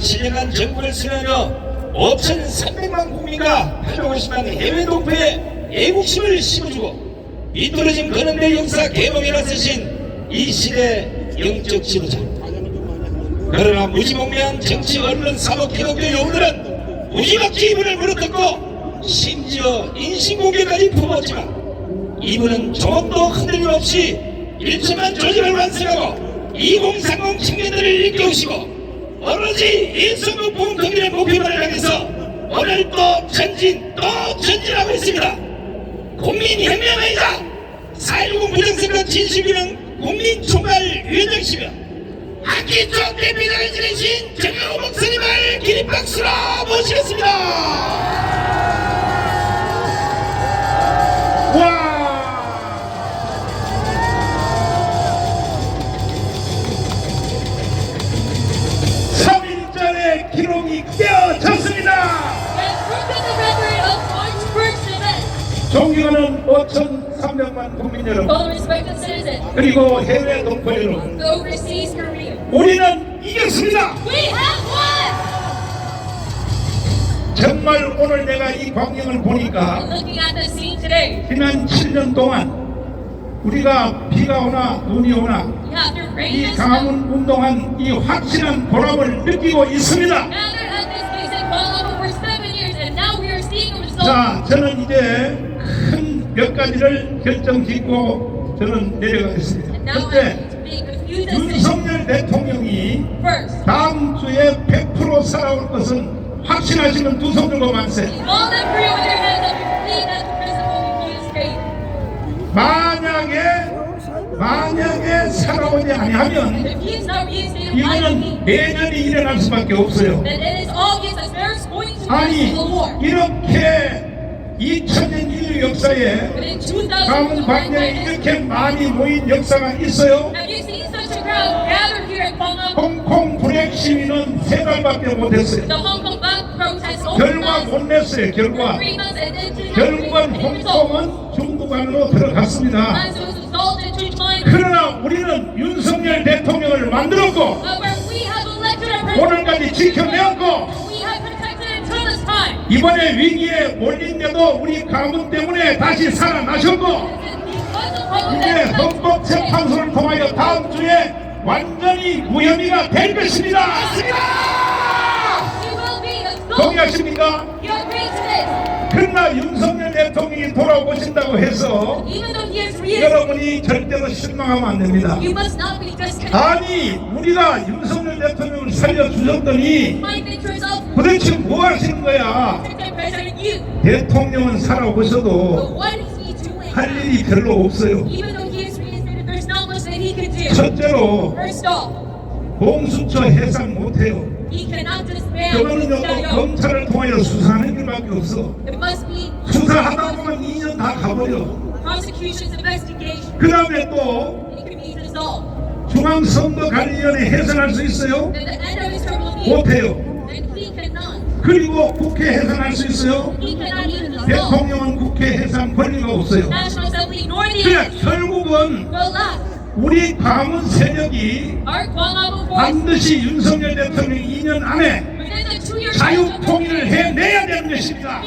7년간 정부를 수행하며 5,300만 국민과 850만 해외 동포의 애국심을 심어주고 미끄러진 근현대 역사 개봉에 나서신 이 시대 영적 지도자. 그러나 무지몽매한 정치 언론 사법 기독교 요들은 무지막지 이분을 물어뜯고 심지어 인신공격까지 품었지만 이분은 조금도 흔들림 없이 일천만 조직을 완성하고 2030 청년들을 일깨우시고 오로지 인수부 봉통일의 목표만을 향해서 오늘 또 전진 또 전진하고 있습니다. 국민혁명이자 4.19 무정선거 진실규명 국민총괄위원장이시며 한기 쪽 대표장을 지내신 정영호 목사님을 기립박수로 모시겠습니다 존경하는 5,300만 국민 여러분, All respected citizens, 그리고 해외 동포 여러분, the overseas Korea. 우리는 이겼습니다. We have won! 정말 오늘 내가 이 광경을 보니까 Looking at the scene today, 지난 7년 동안 우리가 비가 오나 눈이 오나 이 강화문 snow, 운동한 이 확실한 보람을 느끼고 있습니다. gathered at this basic follow for seven years, and now we are seeing the result. 자, 저는 이제 큰 몇 가지를 결정 짓고 저는 내려가겠습니다. 첫째. 윤석열 대통령이 First, 다음 주에 100% 살아올 것은 확신하시는 두 손 들고 만세. 만약에 만약에 살아오지 아니하면 이거는 내년이 일어날 수밖에 없어요. 아니. 이렇게 2000년 인류 역사에 2000, 광장에 이렇게 많이 모인 역사가 있어요. 홍콩 불행 시위는 세 달밖에 못했어요. 결과 못 냈어요. 결과 결국은. 홍콩은 중국 안으로 들어갔습니다. 그러나 우리는 윤석열 대통령을 만들었고. 오늘까지 지켜내었고 이번에 위기에 몰린데도 우리 가문 때문에 다시 살아나셨고 이제 헌법재판소를 통하여 다음 주에 완전히 무혐의가 될 것입니다. 동의하십니까? 그러나 윤석 열 대통령이 돌아오신다고 해서 여러분이 절대로 실망하면 안 됩니다. 아니 우리가 윤석열 대통령을 살려주셨더니. 도대체 뭐 하시는 거야? 대통령은 살아오셔도? 할 일이 별로 없어요. 첫째로 공수처 해상 못해요. 그거는. 검찰을 통하여 수사하는 길밖에 없어. 수사하다 보면 2년 다 가버려. 그 다음에 또. 중앙선거관리위원회 해산할 수 있어요? 못해요. 그리고 국회 해산할 수 있어요? 대통령은 국회 해산 권리가 없어요. Others 결국은. 우리 가문 세력이 반드시 윤석열 대통령 2년 안에 자유 통일을 해내야 되는 것입니다.